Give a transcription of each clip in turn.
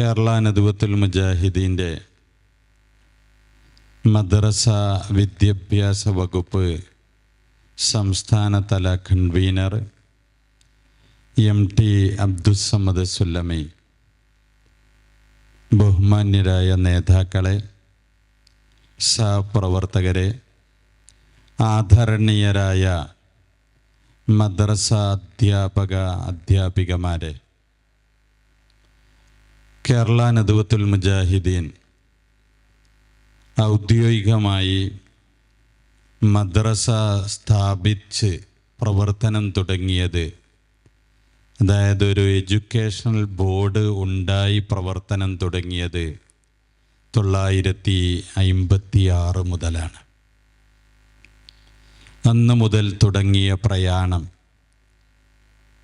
കേരള നദുവത്തുൽ മുജാഹിദീന്റെ മദ്രസ വിദ്യാഭ്യാസ വകുപ്പ് സംസ്ഥാനതല convener M T Abdussamad Sullami ബഹുമാന്യരായ നേതാക്കളെ സഹപ്രവർത്തകരെ ആദരണീയരായ മദ്രസ അധ്യാപക അധ്യാപികമാരെ. കേരള നദുവത്തുൽ മുജാഹിദീൻ ഔദ്യോഗികമായി മദ്രസ സ്ഥാപിച്ച് പ്രവർത്തനം തുടങ്ങിയത് അതായത് ഒരു എഡ്യൂക്കേഷണൽ ബോർഡ് ഉണ്ടായി പ്രവർത്തനം തുടങ്ങിയത് തൊള്ളായിരത്തി അയിമ്പത്തി ആറ് മുതലാണ്. അന്ന് മുതൽ തുടങ്ങിയ പ്രയാണം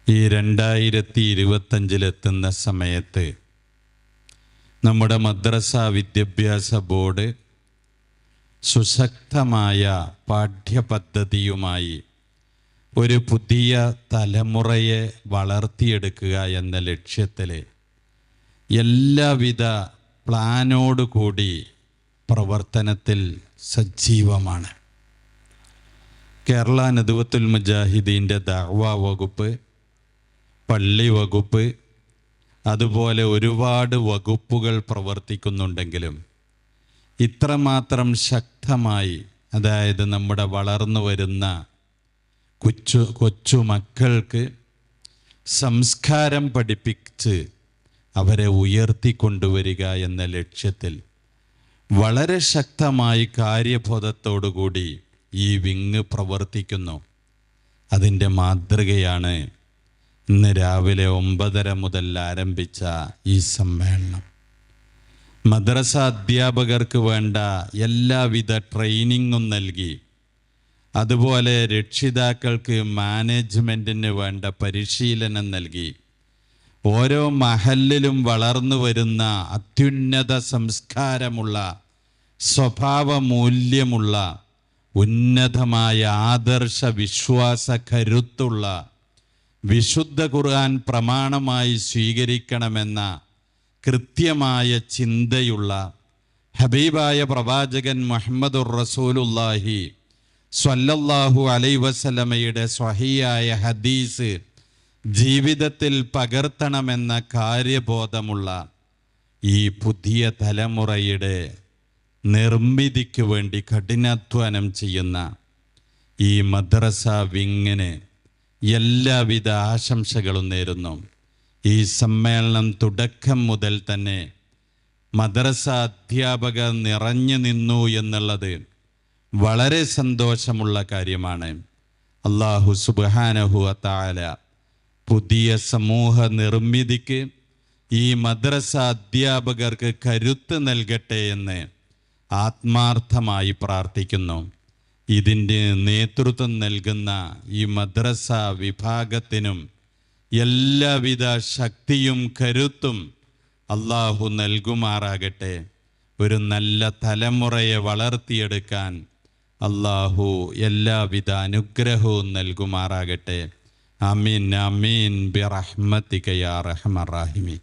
ഈ രണ്ടായിരത്തി ഇരുപത്തഞ്ചിലെത്തുന്ന സമയത്ത് നമ്മുടെ മദ്രസ വിദ്യാഭ്യാസ ബോർഡ് സുശക്തമായ പാഠ്യപദ്ധതിയുമായി ഒരു പുതിയ തലമുറയെ വളർത്തിയെടുക്കുക എന്ന ലക്ഷ്യത്തിൽ എല്ലാവിധ പ്ലാനോടുകൂടി പ്രവർത്തനത്തിൽ സജീവമാണ്. കേരള നദുവത്തുൽ മുജാഹിദീന്റെ ദഅവ വകുപ്പ് പള്ളി വകുപ്പ് അതുപോലെ ഒരുപാട് വകുപ്പുകൾ പ്രവർത്തിക്കുന്നുണ്ടെങ്കിലും ഇത്രമാത്രം ശക്തമായി അതായത് നമ്മുടെ വളർന്നു വരുന്ന കൊച്ചു കൊച്ചു മക്കൾക്ക് സംസ്കാരം പഠിപ്പിച്ച് അവരെ ഉയർത്തിക്കൊണ്ടുവരിക എന്ന ലക്ഷ്യത്തിൽ വളരെ ശക്തമായി കാര്യബോധത്തോടുകൂടി ഈ വിങ് പ്രവർത്തിക്കുന്നു. അതിന്റെ മാതൃകയാണ് ഇന്ന് രാവിലെ ഒമ്പതര മുതൽ ആരംഭിച്ച ഈ സമ്മേളനം. മദ്രസ അധ്യാപകർക്ക് വേണ്ട എല്ലാവിധ ട്രെയിനിങ്ങും നൽകി. അതുപോലെ രക്ഷിതാക്കൾക്ക് മാനേജ്മെന്റിന് വേണ്ട പരിശീലനം നൽകി. ഓരോ മഹല്ലിലും വളർന്നു വരുന്ന അത്യുന്നത സംസ്കാരമുള്ള സ്വഭാവ മൂല്യമുള്ള ഉന്നതമായ ആദർശ വിശ്വാസ കരുത്തുള്ള വിശുദ്ധ ഖുർആൻ പ്രമാണമായി സ്വീകരിക്കണമെന്ന കൃത്യമായ ചിന്തയുള്ള ഹബീബായ പ്രവാചകൻ മുഹമ്മദുർ റസൂലുല്ലാഹി സ്വല്ലല്ലാഹു അലൈ വസലമയുടെ സ്വഹിയായ ഹദീസ് ജീവിതത്തിൽ പകർത്തണമെന്ന കാര്യബോധമുള്ള ഈ പുതിയ തലമുറയുടെ നിർമ്മിതിക്ക് വേണ്ടി കഠിനാധ്വാനം ചെയ്യുന്ന ഈ മദ്രസ വിങ്ങിന് എല്ലാവിധ ആശംസകളും നേരുന്നു. ഈ സമ്മേളനം തുടക്കം മുതൽ തന്നെ മദ്രസ അധ്യാപകർ നിറഞ്ഞു നിന്നു എന്നുള്ളത് വളരെ സന്തോഷമുള്ള കാര്യമാണ്. അള്ളാഹു സുബാനഹു അത്താല പുതിയ സമൂഹ നിർമ്മിതിക്ക് ഈ മദ്രസ അധ്യാപകർക്ക് കരുത്ത് നൽകട്ടെ എന്ന് ആത്മാർത്ഥമായി പ്രാർത്ഥിക്കുന്നു. ഇതിന്റെ നേതൃത്വം നൽകുന്ന ഈ മദ്രസ വിഭാഗത്തിനും എല്ലാവിധ ശക്തിയും കരുത്തും അള്ളാഹു നൽകുമാറാകട്ടെ. ഒരു നല്ല തലമുറയെ വളർത്തിയെടുക്കാൻ അള്ളാഹു എല്ലാവിധ അനുഗ്രഹവും നൽകുമാറാകട്ടെ. അമീൻ അമീൻ ബിറഹ്മത്തിക യാ റഹ്മറാഹിമി